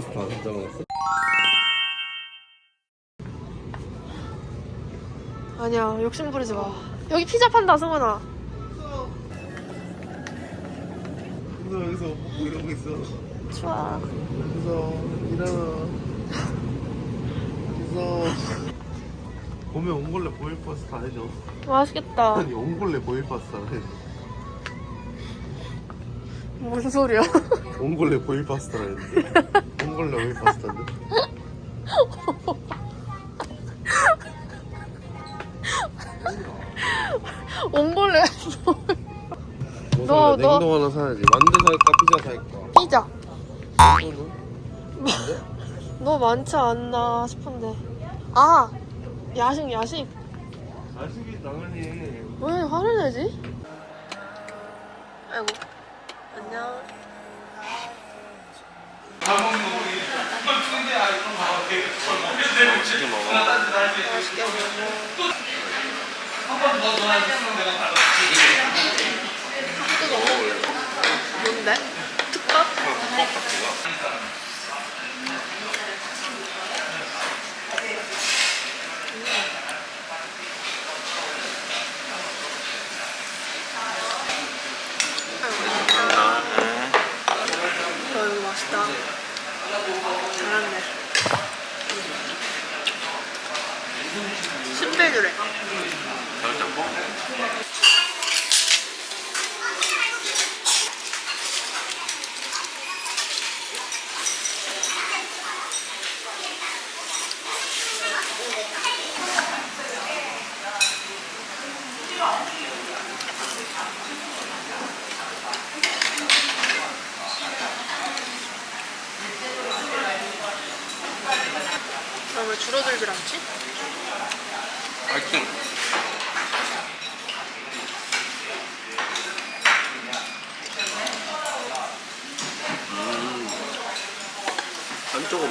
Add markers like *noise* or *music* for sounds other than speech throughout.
리스트 안 적어놨어? 아니야. 욕심 부리지 마. 여기 피자 판다 승훈아. 너 여기서 먹고 이러고 있어? 좋아. 무서워 일어나? 무서워 봄에 옹골레 보일 다 해줘. 맛있겠다. 아니 옹골레 보일 다 해줘. 무슨 소리야? 옹골레 보일 파스타 했는 *laughs* 데 옹골레 오일 파스타인데. 옹골레. 뭐 너, 살래? 너. 냉동 하나 사야지. 만두 살까 피자 살까 피자? *laughs* 너 많지 않나 싶은데. 아! 야식 야식. 아식이 당연히. 왜 화를 내지? 아이고. 안녕 치즈 먹어 맛있게 뭔데? 특밥? 어,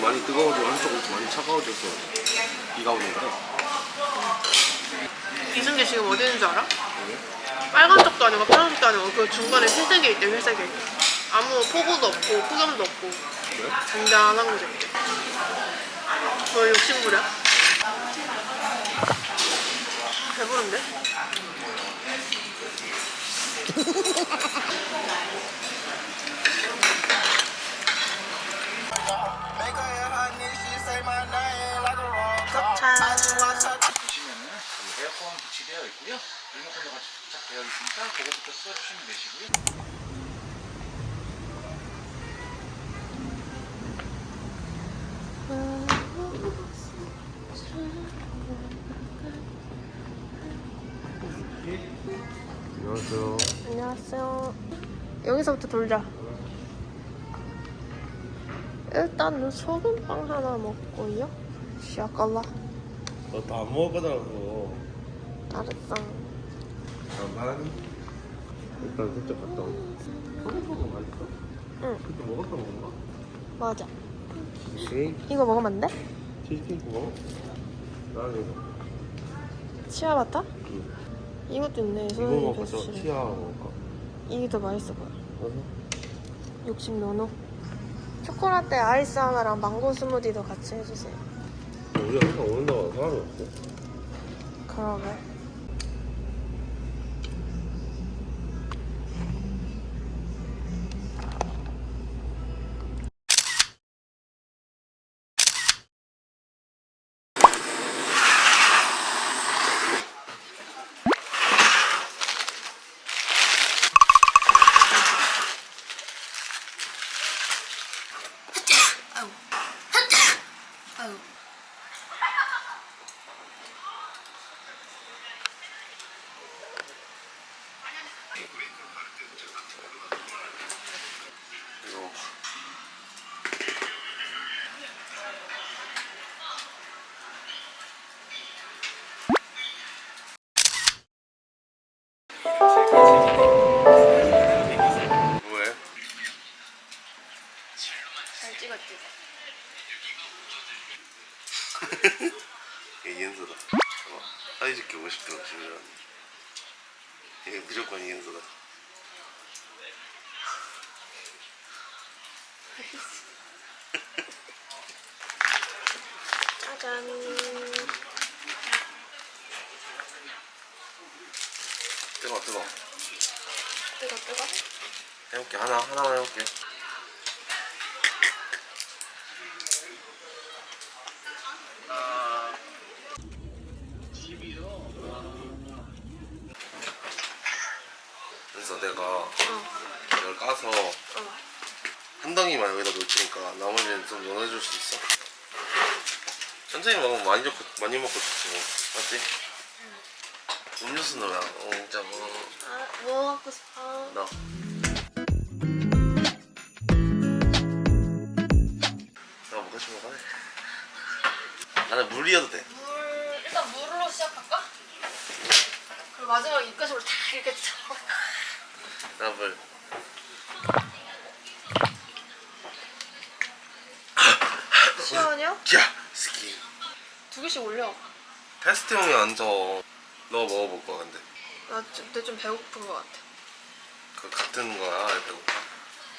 많이 뜨거워지고 한쪽은 많이 차가워져서 비가 오는 거야 이승기 지금 어디 있는 줄 알아? 빨간 쪽도 아니고 파란색도 아니고 그 중간에 회색에 있대 회색에 아무 폭우도 없고 폭염도 없고 그래? 잔잔한 거지 너 욕심부려? 배부른데? *laughs* 보시면은 에어컨 비치되어 있고요. 리모컨도 같이 부착되어 있으니까 그것부터 써주시면 되시고요. 안녕하세요 안녕하세요 여기서부터 돌자 일단은 소금빵 하나 먹고요 시아깔라 너다안 먹을 거잖아 알았어 잠깐 일단 살짝 갔다 오 소금소금 맛있어? 응 그때 먹었던 건가? 맞아 치즈케이크? 이거 먹으면 안 돼? 치즈케이크 먹어? 나는 이거 치아바타? 응. 이것도 있네 이거 베스트 치아 먹을까? 이게 더 맛있어 보여 어서 욕심 노노 초콜라떼 아이스 하나랑 망고 스무디도 같이 해주세요. 우리가 항상 오는다고 사람이 없어. 그러게 이 짜잔. 뜨거 뜨거. 뜨거 뜨거. 해볼게 하나 하나만 해볼게. 그래서 내가 어. 이걸 까서 어. 한 덩이만 여기다 놓을 테니까 나머지는 좀 넣어줄 수 있어? 천천히 먹으면 많이 먹고 많이 먹고 좋지 뭐 맞지? 음료수 넣어야 어 진짜 뭐 아, 뭐 갖고 싶어? 나. 나 먹고 싶은 거 하네. 나는 물이어도 돼. 물 일단 물로 시작할까? 그리고 마지막 입가심으로 다 이렇게 쳐. 나 물. 시원해요? 야 스키. 두 개씩 올려. 테스트용이 앉아. 너 먹어볼 거야 근데. 나 좀, 근데 좀 배고픈 것 같아. 그 같은 거야 배고파.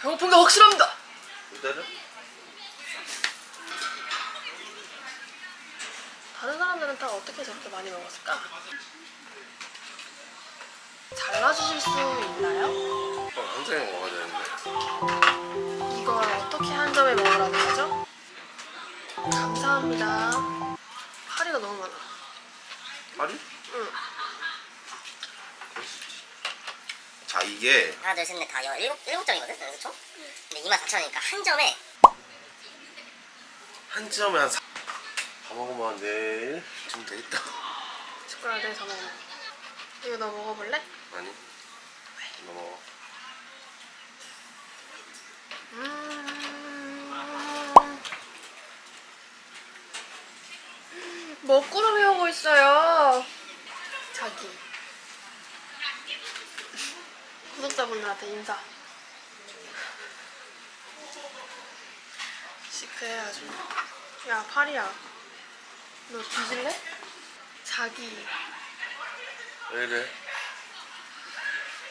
배고픈 게 확실합니다. 기다려. 다른 사람들은 다 어떻게 저렇게 많이 먹었을까? 잘라주실 수 있나요? 어, 한 장에 먹어야 되는데. 이걸 어떻게 한 점에 먹으라는 거죠? 감사합니다. 파리가 너무 많아. 파리? 응. 자 이게 하나 둘 셋 넷 다 여 일곱 일곱 점이거든 그래서 총 근데 24,000원이니까 한 점에 한 점에 한 사. 다 먹으면 내일 좀 되겠다. 숟가락 내서 먹어. 이거 너 먹어볼래? 아니. 너 먹어. 음. 먹구름 해오고 있어요. 자기. 구독자분들한테 인사. 시크해야지. 야, 파리야. 너 뒤질래? 자기. 왜 이래?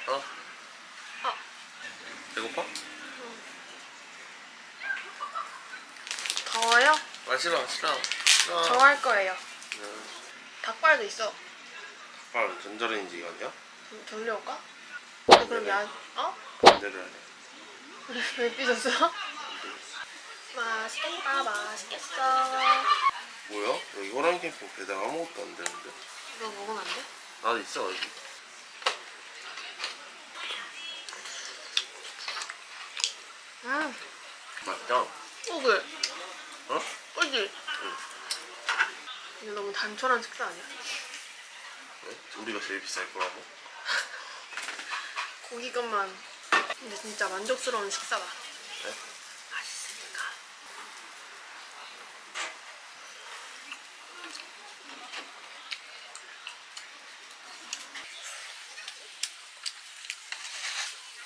어? 아. 배고파? 더워요? 아 싫어 싫어 싫어 저할 거예요. 응. 닭발도 있어. 빨리 전자레인지 아니야? 좀 돌려올까? 어, 그럼 야, 어? 반대를 하네 *laughs* 왜 삐졌어? 맛있겠다, 맛있겠어. 뭐야? 여기 호랑 캠핑 배달 아무것도 안 되는데? 이거 먹으면 안 돼? 나도 있어 여기 음, 맞다 오글. 어? 그지? 이거 너무 단촐한 식사 아니야? 왜? 우리가 제일 비쌀 거라고? *laughs* 고기것만. 근데 진짜 만족스러운 식사다. 네? 맛있으니까.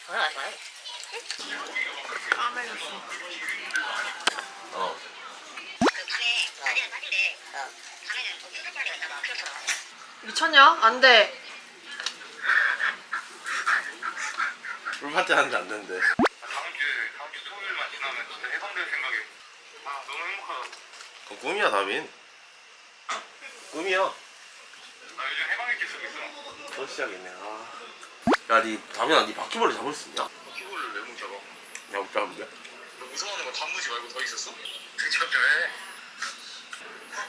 전화 왔지 마요 까매졌어. 어 그 밤에 사진을 빠진데 어 밤에는 뭐 뜯어버리가 있나봐 그렇더라 미쳤냐? 안 돼. 풀파티 하는데 안 되는데 다음 주에 다음 주 토요일만 지나면 진짜 해방될 생각에 아 너무 행복하다. 그건 꿈이야 다빈 꿈이야 나 요즘 해방일기 쓰고 있어. 또 시작이네 아. 야 니 다빈아 니 바퀴벌레 잡을 수 있냐? 키보를 왜못 잡아? 야못 잡는데? 너 무서워하는 거 단무지 말고 더 있었어? 등치 좀 해.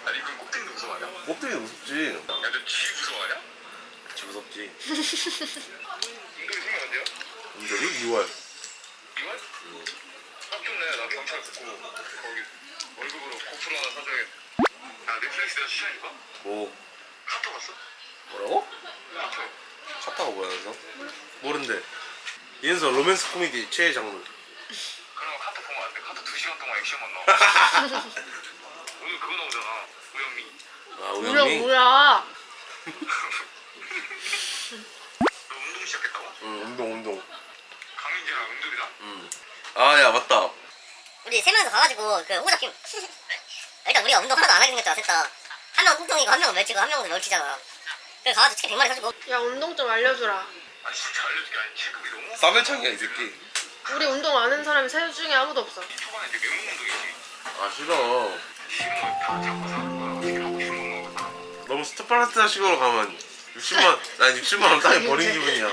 아니 그럼 꼭대기도 무서워하냐? 야 껍데기 무섭지 너쥐 무서워하냐? 그치 무섭지 운동이 생각 언제야? 운전이 6월 2월? 딱 좋네 나 경찰 붙고 거기 월급으로 고프로 하나 사줘야겠다 야 넷플릭스 내가 추천해줄까? 뭐 카톡 봤어? 뭐라고? 카톡 카타가 뭐야 그래서? 모른대 이현서 로맨스 코미디 최애 장르 그럼 카톡 보면 안 돼 카톡 2시간 동안 액션만 나와 오늘 *laughs* 그거 나오잖아 우영민. 아 우영민? 뭐야. *laughs* 너 운동 시작했다고? 응 운동 운동. 강민재랑 은돌이랑 응아 야 맞다. 우리 세 명이서 가가지고 그 호잡힘 *laughs* 일단 우리가 운동 하나도 안 하게 생겼잖아 셋다. 한 명은 뚱뚱이고 한 명은 멸치고 한 명은 멸치잖아. 그래서 가가지고 치킨 100마리 사주고. 야, 운동 좀 알려주라. 아니 진짜 알려줄게 아니 체급이 너무 싸매창이야 이 새끼. 우리 운동 안 하는 사람이 셋 중에 아무도 없어. 초반에 이제 맨몸 운동이지. 아 싫어 싫은 거다 잡고 사는 거야. 어떻게 하고 싶은 거 먹어. 너무 스파르타 식으로 가면 60만 난 60만 원 땅에 버린 기분이야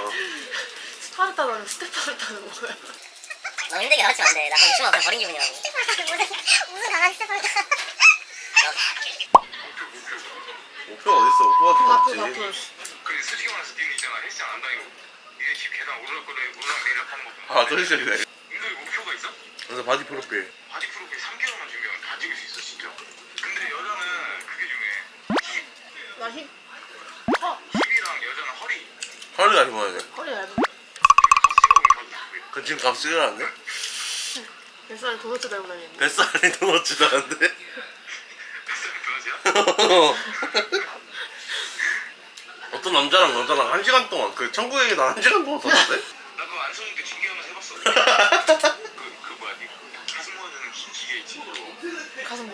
스파르타는 스테파르타는 뭐야? 너무 힘들게 가르치면 안 돼. 나 거기 10만 원 버린 기분이라고. 무슨, 무슨 강아지 스파르타. 목표가 어딨어 목표 바프 같은 거 바프. 없지 근데 솔직히 말해서 니는 있잖아. 헬스장 안 다니고 니네 집 계단 오르락거려 오르락내리락 하는 거 보면 아 저기 그래 운동에 목표가 있어? 그래서 바디 프로필 바디 프로필 3개월만 준비하면 다 찍을 수 있어 진짜. 근데 여자는 그게 중요해. 힙, 나 힙. 허. 힙이랑 여자는 허리. 허리가 좋아야 돼 허리 얇은. 더 찍어보면 더 좋고. 그 지금 값 쓰려는데? 뱃살 도넛 들고 다니는데. 뱃살이 넘어지도 않는데? 그러지야? 어떤 남자랑 여자랑 한 시간 동안 그 천국의 계단 한 시간 동안 *laughs* 썼는데? 나 그거 안 써니까 징계하면서 해봤어. *laughs* 그, 그 뭐야, 니 가슴 모아주는 기, 기계 있지.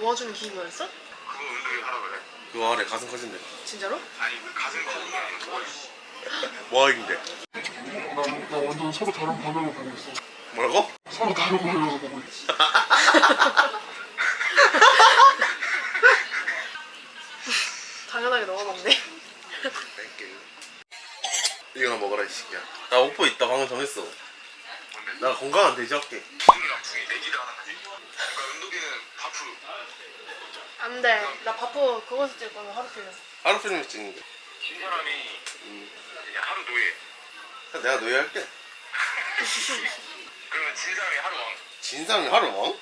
그거 모아주는 기구였어? 운동을 하라 그래. 그거 아래 가슴 커진대 진짜로? 아니, 그 가슴 커는 게 아니라 뭐 뭐하긴데? 나, 나 완전 서로 다른 방향을 보고 있어. 뭐라고? 서로 다른 방향을 보고 있어. *laughs* 당연하게 너가 먹네. 뺄게 이거나 먹어라 이 새끼야 나 오빠 있다 방금 정했어 나 건강한 돼지 할게 붕이랑 붕이 내기를 하는 거지. 그러니까 은덕이는 바프. 안 돼. 나 바프 그거에서 찍을 거면 하루 필요. 하루 필름 찍는 거진 사람이 음. 이제 하루 노예. 내가 노예할게 *laughs* 그러면 진 사람이 하루 왕. 진 사람이 하루 왕?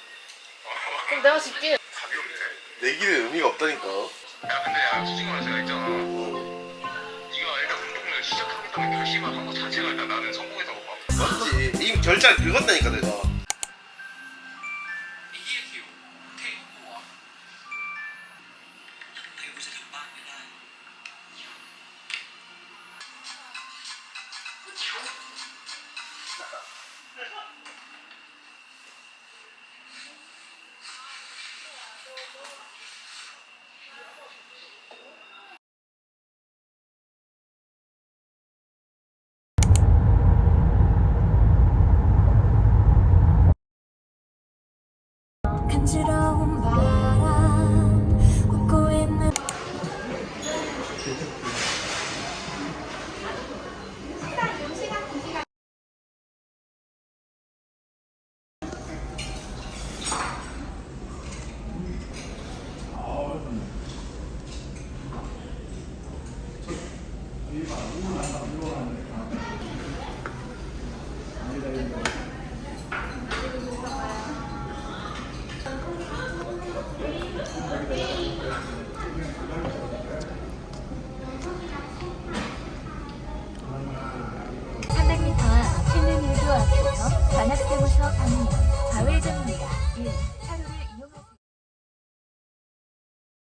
그럼 내가 질게. 답이 없네. 내기는 의미가 없다니까 야, 근데 야, 솔직히 말해서 내가 있잖아. 네가 일단 운동을 시작하겠다는 결심을 한것 자체가 일단 나는 성 결자를 긁었다니까 내가